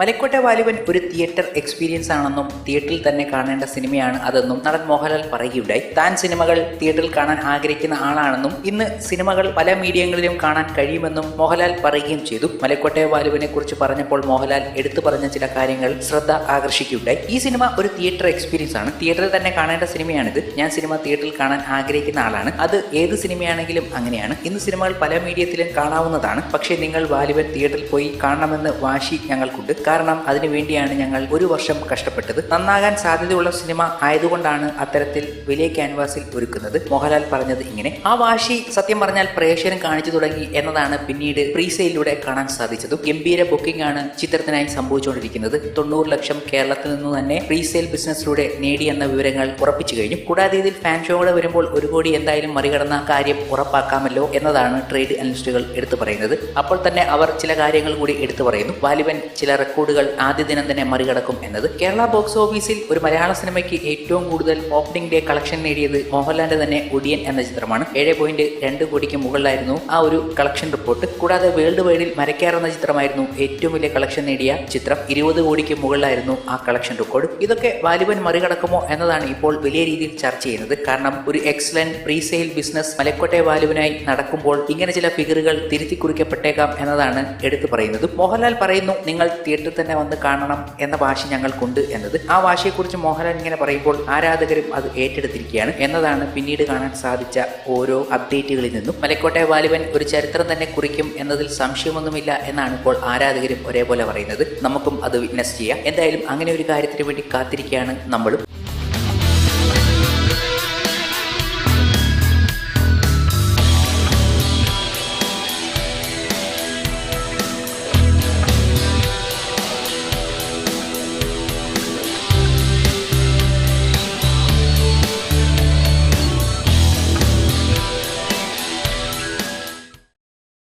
മലക്കോട്ടെ വാലിബൻ ഒരു theatre experience ആണെന്നും തിയേറ്ററിൽ തന്നെ കാണേണ്ട സിനിമയാണ് അതെന്നും നടൻ മോഹൻലാൽ പറയുകയുണ്ടായി. താൻ സിനിമകൾ തിയേറ്ററിൽ കാണാൻ ആഗ്രഹിക്കുന്ന ആളാണെന്നും ഇന്ന് സിനിമകൾ പല മീഡിയങ്ങളിലും കാണാൻ കഴിയുമെന്നും മോഹൻലാൽ പറയുകയും ചെയ്തു. മലക്കോട്ടെ വാലുവിനെ കുറിച്ച് പറഞ്ഞപ്പോൾ മോഹൻലാൽ എടുത്തു പറഞ്ഞ ചില കാര്യങ്ങൾ ശ്രദ്ധ ആകർഷിക്കുകയുണ്ടായി. ഈ സിനിമ ഒരു തിയേറ്റർ എക്സ്പീരിയൻസ് ആണ്. തിയേറ്ററിൽ തന്നെ കാണേണ്ട സിനിമയാണിത്. ഞാൻ സിനിമ തിയേറ്ററിൽ കാണാൻ ആഗ്രഹിക്കുന്ന ആളാണ്. അത് ഏത് സിനിമയാണെങ്കിലും അങ്ങനെയാണ്. ഇന്ന് സിനിമകൾ പല മീഡിയത്തിലും കാണാവുന്നതാണ്. പക്ഷേ നിങ്ങൾ വാലുവൻ തിയേറ്ററിൽ പോയി കാണണമെന്ന് വാശി ഞങ്ങൾക്കുണ്ട്. കാരണം അതിനു വേണ്ടിയാണ് ഞങ്ങൾ ഒരു വർഷം കഷ്ടപ്പെട്ടത്. നന്നാകാൻ സാധ്യതയുള്ള സിനിമ ആയതുകൊണ്ടാണ് അത്തരത്തിൽ വലിയ ക്യാൻവാസിൽ ഒരുക്കുന്നത്. മോഹൻലാൽ പറഞ്ഞത് ഇങ്ങനെ ആ വാശി സത്യം പറഞ്ഞാൽ പ്രേക്ഷകൻ കാണിച്ചു തുടങ്ങി എന്നതാണ് പിന്നീട് പ്രീസെയിലൂടെ കാണാൻ സാധിച്ചത്. ഗംഭീര ബുക്കിംഗ് ആണ് ചിത്രത്തിനായി സംഭവിച്ചുകൊണ്ടിരിക്കുന്നത്. തൊണ്ണൂറ് ലക്ഷം കേരളത്തിൽ നിന്ന് തന്നെ പ്രീസെയിൽ ബിസിനസ്സിലൂടെ നേടിയെന്ന വിവരങ്ങൾ ഉറപ്പിച്ചു കഴിഞ്ഞു. കൂടാതെ ഇതിൽ ഫാൻ ഷോകളെ വരുമ്പോൾ ഒരു കോടി എന്തായാലും മറികടന്ന കാര്യം ഉറപ്പാക്കാമല്ലോ എന്നതാണ് ട്രേഡ് അനലിസ്റ്റുകൾ എടുത്തു പറയുന്നത്. അപ്പോൾ തന്നെ അവർ ചില കാര്യങ്ങൾ കൂടി എടുത്തു പറയുന്നു. വാലിബൻ ചില റെക്കോർഡുകൾ ആദ്യ ദിനം തന്നെ മറികടക്കും എന്നത് കേരള ബോക്സ് ഓഫീസിൽ ഒരു മലയാള സിനിമയ്ക്ക് ഏറ്റവും കൂടുതൽ ഓപ്പണിംഗ് ഡേ കളക്ഷൻ നേടിയത് മോഹൻലാലിന്റെ തന്നെ ഒടിയൻ എന്ന ചിത്രമാണ്. ഏഴ് പോയിന്റ് രണ്ട് കോടിക്ക് മുകളിലായിരുന്നു ആ ഒരു കളക്ഷൻ റിപ്പോർട്ട് കൂടാതെ വേൾഡ് വൈഡിൽ മരക്കാർ എന്ന ചിത്രമായിരുന്നു ഏറ്റവും വലിയ കളക്ഷൻ നേടിയ ചിത്രം. ഇരുപത് കോടിക്ക് മുകളിലായിരുന്നു ആ കളക്ഷൻ റെക്കോർഡ് ഇതൊക്കെ വാലിബൻ മറികടക്കുമോ എന്നതാണ് ഇപ്പോൾ വലിയ രീതിയിൽ ചർച്ച ചെയ്യുന്നത്. കാരണം ഒരു എക്സലന്റ് പ്രീസെയിൽ ബിസിനസ് മലക്കോട്ടെ വാലുവിനായി നടക്കുമ്പോൾ ഇങ്ങനെ ചില ഫിഗറുകൾ തിരുത്തി കുറിക്കപ്പെട്ടേക്കാം എന്നതാണ് എടുത്തു പറയുന്നത്. മോഹൻലാൽ പറയുന്നു നിങ്ങൾ തിയേറ്ററിൽ തന്നെ വന്ന് കാണണം എന്ന വാശി ഞങ്ങൾക്കുണ്ട് എന്നത്. ആ വാശിയെക്കുറിച്ച് മോഹൻലാൽ ഇങ്ങനെ പറയുമ്പോൾ ആരാധകരും അത് ഏറ്റെടുത്തിരിക്കുകയാണ് എന്നതാണ് പിന്നീട് കാണാൻ സാധിച്ച ഓരോ അപ്ഡേറ്റുകളിൽ നിന്നും. മലക്കോട്ടെ വാലിബൻ ഒരു ചരിത്രം തന്നെ കുറിക്കും എന്നതിൽ സംശയമൊന്നുമില്ല എന്നാണ് ഇപ്പോൾ ആരാധകരും ഒരേപോലെ പറയുന്നത്. നമുക്കും അത് വിറ്റ്നസ് ചെയ്യാം. എന്തായാലും അങ്ങനെ ഒരു കാര്യത്തിന് വേണ്ടി കാത്തിരിക്കുകയാണ് നമ്മളും.